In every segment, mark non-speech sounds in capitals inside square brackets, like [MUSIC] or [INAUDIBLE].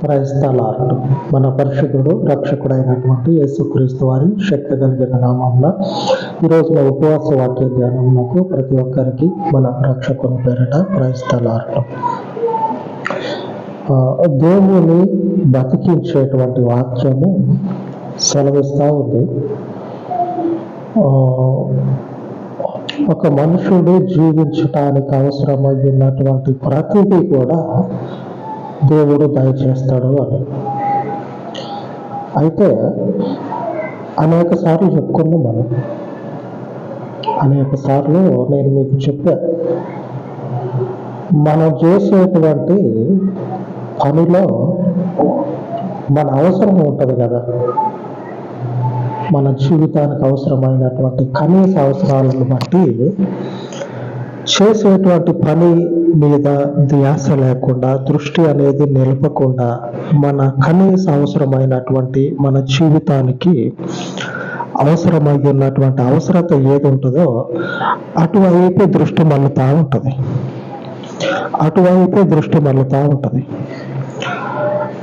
క్రైస్తలార్డు మన పరిశుద్ధుడు రక్షకుడైనటువంటి యేసుక్రీస్తు వారి శక్తి కలిగిన నామంలో ఈరోజు మన ఉపవాస వాక్య ధ్యానంలో ప్రతి ఒక్కరికి మన రక్షకుని పేరిట క్రైస్తలార్డు దేవుని బతికించేటువంటి వాక్యము సెలవిస్తూ ఉంది. ఆ, ఒక మనుషుడు జీవించటానికి అవసరమైనటువంటి ప్రతిదీ కూడా దేవుడు దయచేస్తాడు అని. అయితే అనేక సార్లు చెప్పుకున్నాం మనం. అనేక సార్లు నేను మీకు చెప్పా. మనం చేసేటువంటి పనిలో మన అవసరం ఉంటుంది కదా. మన జీవితానికి అవసరమైనటువంటి కనీస అవసరాలను బట్టి చేసేటువంటి పని మీద ధ్యాస లేకుండా దృష్టి అనేది నిలపకుండా మన కనీస అవసరమైనటువంటి మన జీవితానికి అవసరమై ఉన్నటువంటి అవసరత ఏది ఉంటుందో అటువైపు దృష్టి మళ్ళుతా ఉంటుంది. అటువైపు దృష్టి మళ్ళుతా ఉంటుంది.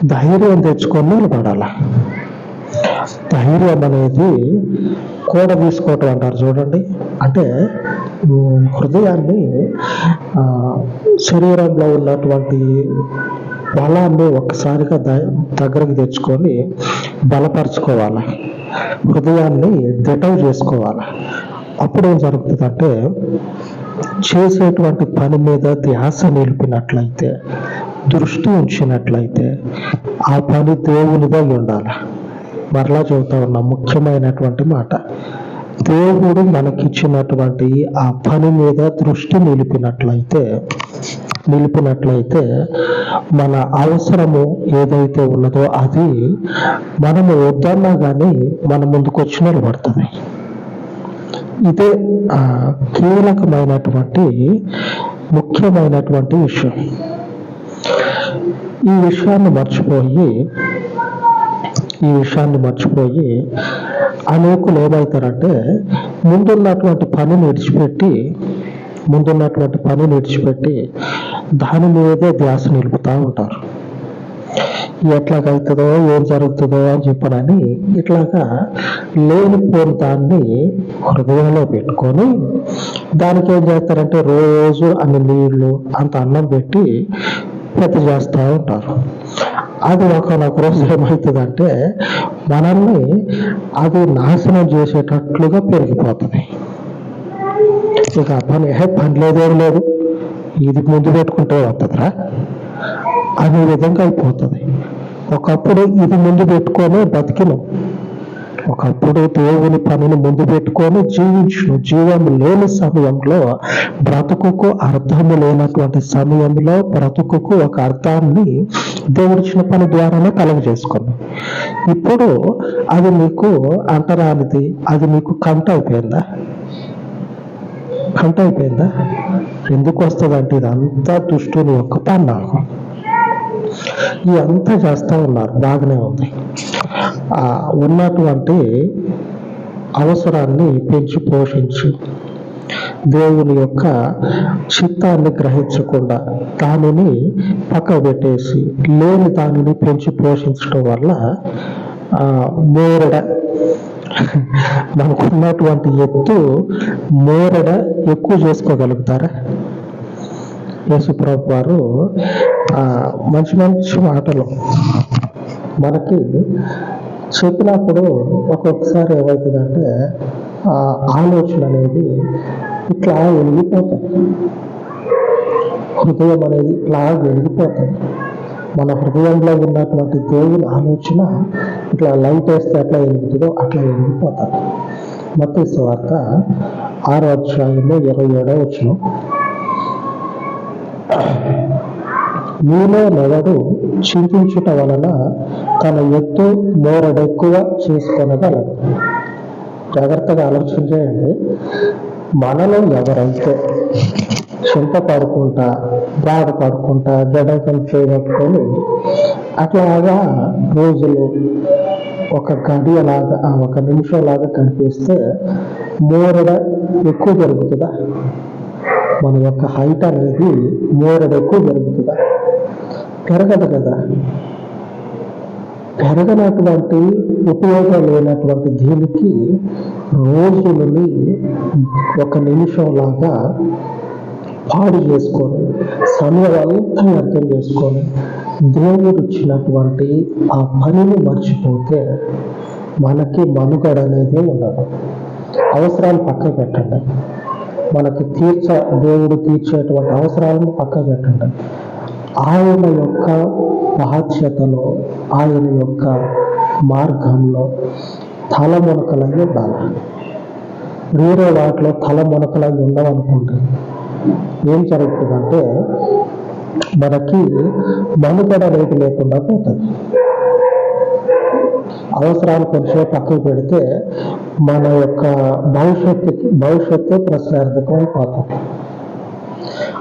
ధైర్యం తెచ్చుకొని నిలబడాల. ధైర్యం అనేది కూడ తీసుకోవటం అంటారు చూడండి. అంటే హృదయాన్ని శరీరంలో ఉన్నటువంటి బలాన్ని ఒక్కసారిగా ద దగ్గరకు తెచ్చుకొని బలపరుచుకోవాలి. హృదయాన్ని దిటవు చేసుకోవాలి. అప్పుడు ఏం జరుగుతుందంటే చేసేటువంటి పని మీద ధ్యాస నిలిపినట్లయితే దృష్టి ఉంచినట్లయితే ఆ పని దేవునిదై ఉండాలి. మరలా చెబుతా ఉన్న ముఖ్యమైనటువంటి మాట. దేవుడు మనకిచ్చినటువంటి ఆ పని మీద దృష్టి నిలిపినట్లయితే నిలిపినట్లయితే మన అవసరము ఏదైతే ఉన్నదో అది మనము వద్దన్నా కానీ మన ముందుకు వచ్చి నిలబడుతుంది. ఇదే ఆ, కీలకమైనటువంటి ముఖ్యమైనటువంటి విషయం. ఈ విషయాన్ని మర్చిపోయి ఈ విషయాన్ని మర్చిపోయి అనేకులు ఏమవుతారంటే ముందున్నటువంటి పనిని విడిచిపెట్టి ముందున్నటువంటి పనిని విడిచిపెట్టి దాని మీదే ధ్యాస నిలుపుతూ ఉంటారు. ఎట్లాగవుతుందో ఏం జరుగుతుందో అని చెప్పనని ఇట్లాగా లేనిపోని దాన్ని హృదయంలో పెట్టుకొని దానికి ఏం చేస్తారంటే రోజు అన్ని నీళ్ళు అంత అన్నం పెట్టి పెద్ద చేస్తూ ఉంటారు. అది ఒకనొక రోజు ఏమవుతుందంటే మనల్ని అది నాశనం చేసేటట్లుగా పెరిగిపోతుంది. ఇక పని ఏ పని లేదేం లేదు. ఇది ముందు పెట్టుకుంటే వస్తుందిరా అనే విధంగా అయిపోతుంది. ఒకప్పుడు ఇది ముందు పెట్టుకొని బతికినాం. ఒకప్పుడు దేవుని పనిని ముందు పెట్టుకొని జీవించు. జీవం లేని సమయంలో బ్రతుకుకు అర్థము లేనటువంటి సమయంలో బ్రతుకుకు ఒక అర్థాన్ని దేవుడిచ్చిన పని ద్వారానే కలుగజేసుకున్నాం ఇప్పుడు అది మీకు అంటరానిది అది మీకు కంట అయిపోయిందా? కంట అయిపోయిందా? ఎందుకు వస్తుందంటే ఇదంతా దుష్టుని యొక్క పన్నాగం. ఇవంతా అంతా చేస్తూ ఉన్నారు. బాగానే ఉంది. ఉన్నటువంటి అవసరాన్ని పెంచి పోషించి. దేవుని యొక్క చిత్తాన్ని గ్రహించకుండా దానిని పక్క పెట్టేసి లేని దానిని పెంచి పోషించడం వల్ల ఆ, మోరడ [LAUGHS] మనకున్నటువంటి ఎత్తు మోరడ ఎక్కువ చేసుకోగలుగుతారా? యేసుప్రభు వారు మంచి మంచి మాటలు. మనకి చెప్పినప్పుడు ఒక్కొక్కసారి ఏమవుతుందంటే ఆ ఆలోచన అనేది ఇట్లా వెలిగిపోతుంది హృదయం అనేది ఇట్లా వెలిగిపోతుంది మన హృదయంలో ఉన్నటువంటి దేవుని ఆలోచన ఇట్లా లైట్ వేస్తే ఎట్లా వెలుగుతుందో అట్లా వెలిగిపోతుంది మత వార్త ఆరో అధ్యాయంలో ఇరవై ఏడో వచ్చిన మీలో నెవడు చింతించుట వలన తన ఎత్తు మోరడెక్కువ చేసుకొనగలడు. జాగ్రత్తగా ఆలోచన చేయండి. మనలో ఎవరైతే చింతపడుకుంటా బాధపడుకుంటా జడకం చేయబట్టుకొని అట్లాగా రోజులు ఒక గడియలాగా ఆ ఒక నిమిషంలాగా కనిపిస్తే మోరడ ఎక్కువ జరుగుతుందా? మన యొక్క హైట్ అనేది మోరడ ఎక్కువ జరుగుతుందా? పెరగదు కదా. పెరగనటువంటి ఉపయోగం లేనటువంటి దీనికి రోజులని ఒక నిమిషం లాగా పాడు చేసుకొని సమయం అంతా అర్థం చేసుకొని దేవుడు ఇచ్చినటువంటి ఆ పనిని మర్చిపోతే మనకి మనుగడ అనేది ఉండదు. అవసరాలు పక్క పెట్టండి. మనకి తీర్చ దేవుడు తీర్చేటువంటి అవసరాలను పక్క పెట్టండి. ఆయన యొక్క బాధ్యతలో ఆయన యొక్క మార్గంలో తలమునకలై ఉండాలి వేరే వాటిలో తల మునకలై ఉండవనుకోండి ఏం జరుగుతుందంటే మనకి మనుగడ అనేది లేకుండా పోతుంది. అవసరాలు కొంచెం పక్కకు పెడితే మన యొక్క భవిష్యత్తు భవిష్యత్తు ప్రశ్నార్థకం అయిపోతుంది.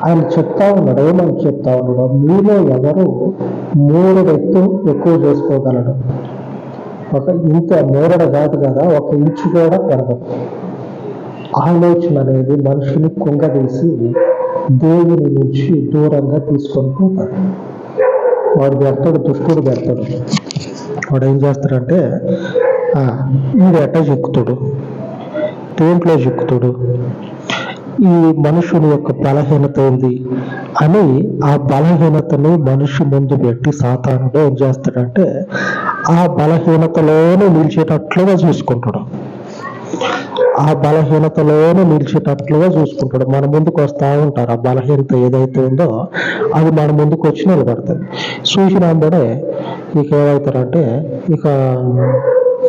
ఆయన చెప్తా ఉన్నాడు ఏమని చెప్తా ఉన్నాడు? మీలో ఎవరు మూడు రెత్తు ఎక్కువ చేసుకోగలడు? ఒక ఇంత మూరడ కాదు కదా ఒక ఇంచు కూడా పెరగదు. ఆలోచన అనేది మనిషిని కుంగదీసి దేవుని నుంచి దూరంగా తీసుకొని పోతాడు. వాడు పెడతాడు దుష్టుడు పెడతాడు వాడు ఏం చేస్తాడంటే "ఆ, ఎట్ట చిక్కుతాడు? దేంట్లో చిక్కుతాడు? ఈ మనుషుని యొక్క బలహీనత ఉంది అని ఆ బలహీనతని మనిషి ముందు పెట్టి సాతానుడు ఏం చేస్తాడంటే ఆ బలహీనతలోనే నిలిచేటట్లుగా చూసుకుంటాడు. ఆ బలహీనతలోనే నిలిచేటట్లుగా చూసుకుంటాడు. మన ముందుకు వస్తూ ఉంటారు. ఆ బలహీనత ఏదైతే ఉందో అది మన ముందుకు వచ్చి నిలబడుతుంది. చూసినాంబడే ఇక ఏమవుతారంటే ఇక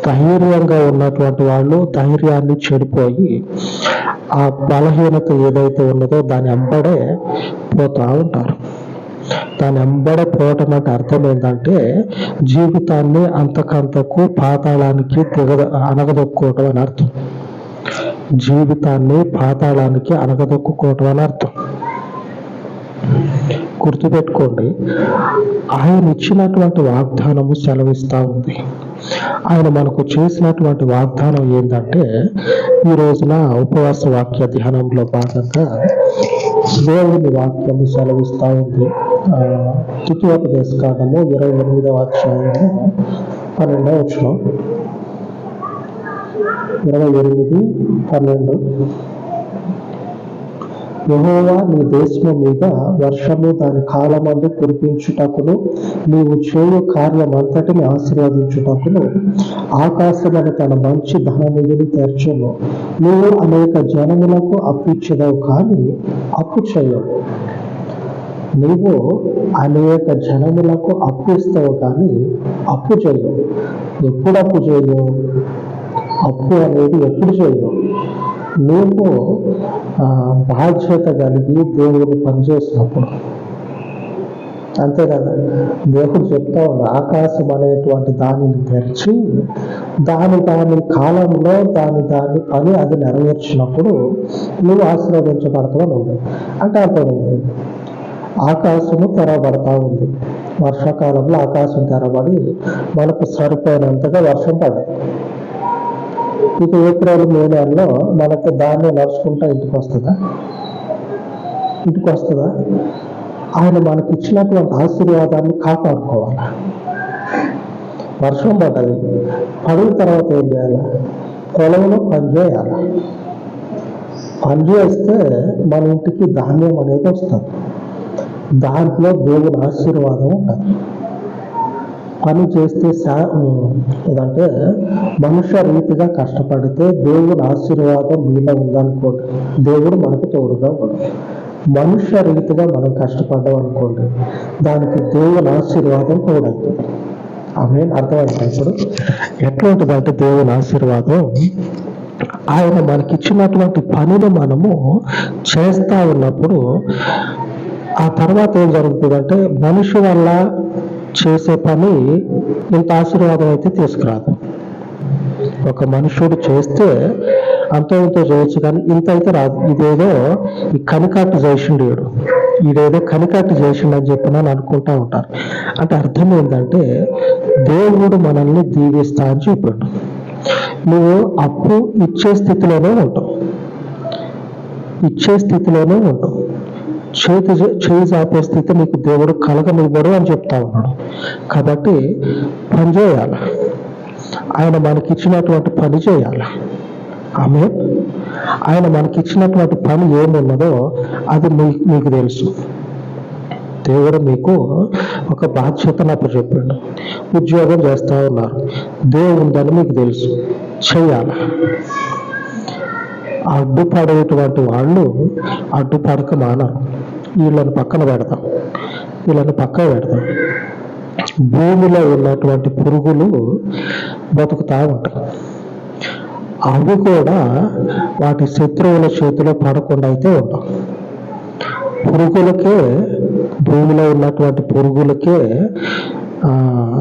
ధైర్యంగా ఉన్నటువంటి వాళ్ళు ధైర్యాన్ని చెడిపోయి ఆ బలహీనత ఏదైతే ఉన్నదో దాని అంబడే పోతా ఉంటారు. దాని అంబడ పోవటం అంటే అర్థం ఏంటంటే జీవితాన్ని అంతకంతకు పాతాళానికి దిగ అనగదొక్కోవటం అని అర్థం. జీవితాన్ని పాతాళానికి అనగదొక్కుకోవటం అని అర్థం. గుర్తుపెట్టుకోండి ఆయన ఇచ్చినటువంటి వాగ్దానము సెలవిస్తూ ఉంది. ఆయన మనకు చేసినటువంటి వాగ్దానం ఏంటంటే ఈ రోజున ఉపవాస వాక్య ధ్యానంలో భాగంగా దేవుని వాక్యము సెలవిస్తూ ఉంది. ఆ, ద్వితీయోపదేశ ఇరవై ఎనిమిదవ అధ్యాయము పన్నెండవ వచ్చిన ఇరవై ఎనిమిది పన్నెండు. యహోవా నీ దేశము మీద వర్షము దాని కాలమందు కురిపించుటకును నీవు చేయు కార్యమంతటిని ఆశీర్వదించుటకును. ఆకాశమని తన మంచి ధననిధిని తెరచును. నీవు అనేక జనములకు అప్పిచ్చదవు కానీ అప్పు చేయవు. నీవు అనేక జనములకు అప్పు ఇస్తావు కానీ అప్పు చేయవు. ఎప్పుడు అప్పు చేయవు? అప్పు అనేది ఎప్పుడు చేయవు? నువ్వు బాధ్యత కలిగి దేవుడిని పనిచేసినప్పుడు అంతే కదా దేవుడు చెప్తా ఉంది ఆకాశం అనేటువంటి దానిని తెరిచి దాని దాని కాలంలో దాని దాని పని అది నెరవేర్చినప్పుడు నువ్వు ఆశీర్వదించబడతా ఉంది. అంటే ఉంది ఆకాశము తెరవబడతా ఉంది. వర్షాకాలంలో ఆకాశం తెరబడి మనకు సరిపోయినంతగా వర్షం పడ్డది. ఇక ఏప్రిల్ మే నెలలో మనకు దాన్ని నడుచుకుంటా ఇంటికి వస్తుందా? ఇంటికి వస్తుందా? ఆయన మనకి ఇచ్చినటువంటి ఆశీర్వాదాన్ని కాపాడుకోవాలి? వర్షం పడ్డది. పడిన తర్వాత ఏం చేయాలి? పొలంలో పని చేయాలి? పని చేస్తే మన ఇంటికి ధాన్యం అనేది వస్తుంది. దాంట్లో దేవుని ఆశీర్వాదం ఉంటుంది పని చేస్తే సా ఏదంటే మనుష్య రీతిగా కష్టపడితే దేవుని ఆశీర్వాదం మీలో ఉందనుకోండి. దేవుడు మనకు తోడుగా ఉండదు మనుష్య రీతిగా మనం కష్టపడ్డాం అనుకోండి దానికి దేవుని ఆశీర్వాదం తోడవుతుంది. ఆమె అర్థమైంది ఇప్పుడు? ఎట్లాంటిదంటే దేవుని ఆశీర్వాదం? ఆయన మనకిచ్చినటువంటి పనిని మనము చేస్తా ఉన్నప్పుడు ఆ తర్వాత ఏం జరుగుతుందంటే మనిషి వల్ల చేసే పని ఇంత ఆశీర్వాదం అయితే తీసుకురాదు. ఒక మనుషుడు చేస్తే అంతో ఇంతో చేయొచ్చు కానీ ఇంత అయితే రాదు. ఇదేదో ఈ కనికట్టు చేసిండు వీడు ఈడేదో కనికట్టు చేసిండు అని చెప్పి అని అనుకుంటా ఉంటారు. అంటే అర్థం ఏంటంటే దేవుడు మనల్ని దీవిస్తా అని చెప్పాడు. నువ్వు అప్పు ఇచ్చే స్థితిలోనే ఉంటావు. ఇచ్చే స్థితిలోనే ఉంటావు. చేతి చేయి చాపే స్థితి నీకు దేవుడు కలగనివ్వడు అని చెప్తా ఉన్నాడు. కాబట్టి పని చేయాలి. ఆయన మనకి ఇచ్చినటువంటి పని చేయాలి. ఆమె ఆయన మనకి ఇచ్చినటువంటి పని ఏమున్నదో అది మీకు తెలుసు. దేవుడు మీకు ఒక బాధ్యతను అప్పచెప్పాడు ఉద్యోగం చేస్తూ ఉన్నారు. దేవుడు ఉందని మీకు తెలుసు. చేయాలి. అడ్డుపడేటువంటి వాళ్ళు అడ్డుపడక మానరు. వీళ్ళని పక్కన పెడతాం. వీళ్ళని పక్కన పెడతాం. భూమిలో ఉన్నటువంటి పురుగులు బతుకుతా ఉంటాయి అవి కూడా వాటి శత్రువుల చేతిలో పడకుండా అయితే ఉంటాం. పురుగులకే భూమిలో ఉన్నటువంటి పురుగులకే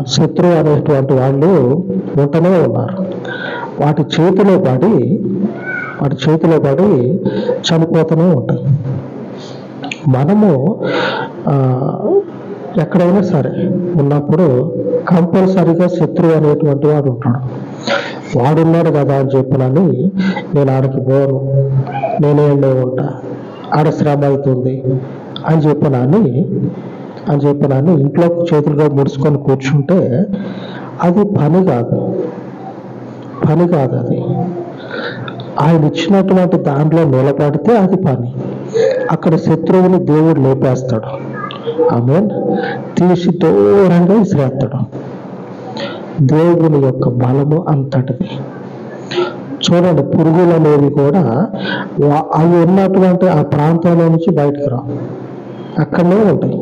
శత్రువు అనేటువంటి వాళ్ళు ఉంటూనే ఉన్నారు. వాటి చేతిలో పడి వాటి చేతిలో పడి చనిపోతూనే ఉంటాయి మనము ఆ, ఎక్కడైనా సరే ఉన్నప్పుడు కంపల్సరిగా శత్రువు అనేటువంటి వాడు ఉంటాడు. వాడున్నాడు కదా అని చెప్పినని నేను ఆడికి పోను నేనే ఉంటా ఆడ శ్రమ అవుతుంది అని చెప్పినని అని చెప్పినని ఇంట్లో చేతులుగా ముడుచుకొని కూర్చుంటే అది పని కాదు. పని కాదు అది. ఆయన ఇచ్చినటువంటి దాంట్లో నిలబడితే అది పని. అక్కడ శత్రువుని దేవుడు లేపేస్తాడు. ఆమె తీసి దూరంగా విసిరేస్తాడు. దేవుని యొక్క బలము అంతటిది. చూడండి పురుగులు అనేవి కూడా అవి ఉన్నటువంటి ఆ ప్రాంతంలో నుంచి బయటకు రావు. అక్కడనే ఉంటాయి.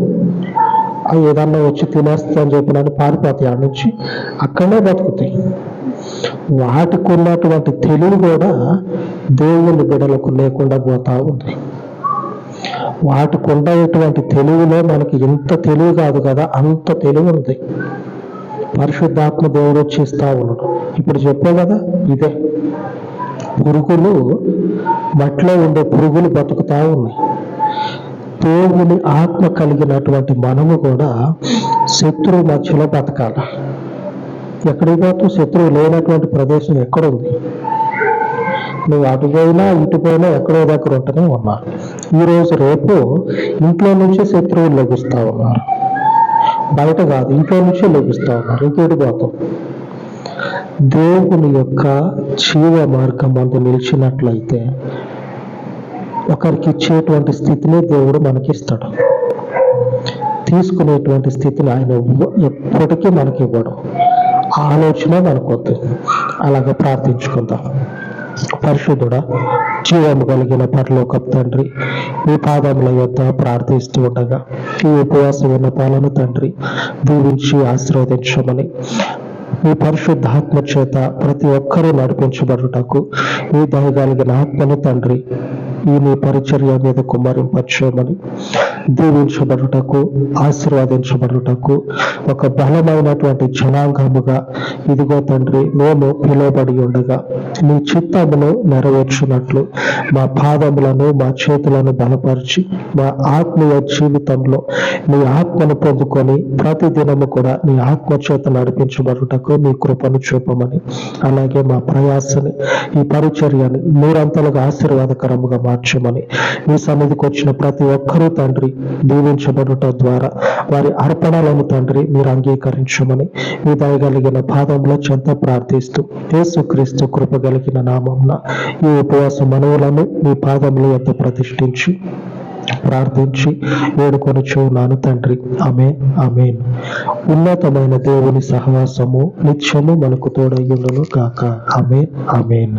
అవి ఏదన్నా వచ్చి తినేస్తా అని చెప్పినని పారిపోతాయి. ఆ నుంచి అక్కడనే బతుకుతాయి. వాటికి ఉన్నటువంటి తెలివి కూడా దేవుని బిడలకు లేకుండా పోతా ఉంది. వాటికి ఉండేటువంటి తెలివిలో మనకి ఇంత తెలివి కాదు కదా అంత తెలివి ఉంది. పరిశుద్ధాత్మ దేవుడు వచ్చిస్తా ఉన్నాడు. ఇప్పుడు చెప్పే కదా ఇదే. పురుగులు మట్లో ఉండే పురుగులు బతుకుతా ఉన్నాయి. దేవుని ఆత్మ కలిగినటువంటి మనము కూడా శత్రువు మధ్యలో బతకాలి. ఎక్కడికి శత్రువు లేనటువంటి ప్రదేశం ఎక్కడుంది? నువ్వు అటు పోయినా ఇటు పోయినా ఎక్కడో దగ్గర ఉంటూనే ఉన్నారు ఈ రోజు రేపు ఇంట్లో నుంచి శత్రువులు లభిస్తా ఉన్నారు. బయట కాదు ఇంట్లో నుంచే లభిస్తూ ఉన్నారు. ఇంకోటి పోతాం దేవుని యొక్క జీవ మార్గం మందు నిలిచినట్లయితే ఒకరికి ఇచ్చేటువంటి స్థితిని దేవుడు మనకి ఇస్తాడు తీసుకునేటువంటి స్థితిని ఆయన ఎప్పటికీ మనకి ఇవ్వడం ఆలోచన మనకొద్దు. అలాగ ప్రార్థించుకుందాం. పరిశుద్ధుడా జీవము కలిగిన పరలోక తండ్రి మీ పాదముల యొద్ద ప్రార్థిస్తూ ఉండగా ఈ ఉపవాస విన్నపాలను తండ్రి దీవించి ఆశీర్వదించమని మీ పరిశుద్ధాత్మ చేత ప్రతి ఒక్కరూ నడిపించబడుటకు మీ దయగలిగిన ఆత్మను తండ్రి ఈ మీ పరిచర్య మీద కుమ్మరింపచేయమని దీవించబడుటకు ఆశీర్వదించబడుటకు ఒక బలమైనటువంటి జనాంగముగా ఇదిగో తండ్రి మేము పిలువబడి ఉండగా నీ చిత్తమును నెరవేర్చున్నట్లు మా పాదములను మా చేతులను బలపరిచి మా ఆత్మీయ జీవితంలో నీ ఆత్మను పొందుకొని ప్రతి దినము కూడా నీ ఆత్మ చేత నడిపించబడుటకు మీ కృపను చూపమని అలాగే మా ప్రయాసని ఈ పరిచర్యని మీరంతలుగా ఆశీర్వాదకరముగా మార్చమని. మీ సన్నిధికి వచ్చిన ప్రతి ఒక్కరూ తండ్రి దీవించబడుట ద్వారా వారి అర్పణలను తండ్రి మీరు అంగీకరించమని. మీ దయగలిగిన పాదంలో చెంత ప్రార్థిస్తూ యేసుక్రీస్తు కృప కలిగిన నామంన ఈ ఉపవాస మనవులను మీ పాదముల యొక్క ప్రతిష్ఠించి ప్రార్థించి వేడుకొనుచు నాను తండ్రి. ఆమె ఆమెన్. ఉన్నతమైన దేవుని సహవాసము నిత్యము మనకు తోడయ్యుండును కాక ఆమె ఆమెన్.